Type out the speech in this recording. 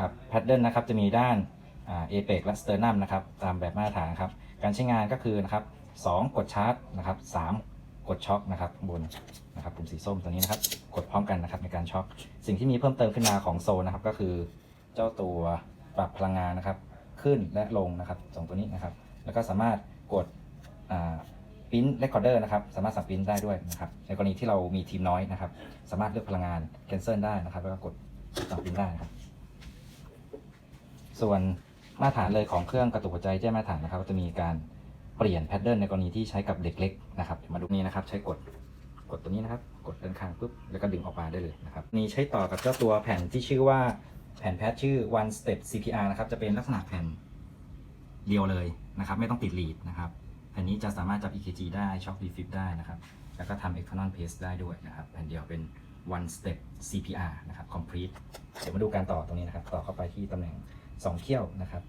ครับแพดเดิลนะครับจะมีด้านเอเปกและสเตอร์นัมนะครับตามแบบมาตรฐานครับการใช้งานก็คือนะครับสองกดชาร์จนะครับสามกดช็อคนะครับบนนะครับปุ่มสีส้มตัวนี้นะครับกดพร้อมกันนะครับในการช็อคสิ่งที่มีเพิ่มเติมขึ้นมาของโซนนะครับก็คือเจ้าตัวปรับพลังงานนะครับขึ้นและลงนะครับสองตัวนี้นะครับแล้วก็สามารถกดปิ้นเรคคอร์เดอร์นะครับสามารถสั่งปิ้นได้ด้วยนะครับในกรณีที่เรามีทีมน้อยนะครับสามารถเลือกพลังงาน cancel ได้นะครับแล้วก็กดสั่งปิ้นได้นะครับ ส่วนมาตรฐานเลยของเครื่องกระตุกหัวใจแจ้งมาตรฐานนะครับก็จะมีการเปลี่ยนแพทเทิร์นในกรณีที่ใช้กับเด็กเล็กนะครับมาดูนี้นะครับใช้กดกดตัวนี้นะครับกดด้านข้างปุ๊บแล้วก็ดึงออกมาได้เลยนะครับนี่ใช้ต่อกับเจ้าตัวแผ่นที่ชื่อว่าแผ่นแพทชื่อ one step CPR นะครับจะเป็นลักษณะแผ่นเดียวเลยนะครับไม่ต้องติดลีดนะครับแผ่นนี้จะสามารถจับ EKG ได้ช็อคดีฟิบได้นะครับแล้วก็ทำ external pace ได้ด้วยนะครับแผ่นเดียวเป็น one step CPR นะครับ complete เดี๋ยวมาดูการต่อตรงนี้นะครับ ต่อเข้าไปที่ตำแหน่ง 2 เขี้ยวนะครับ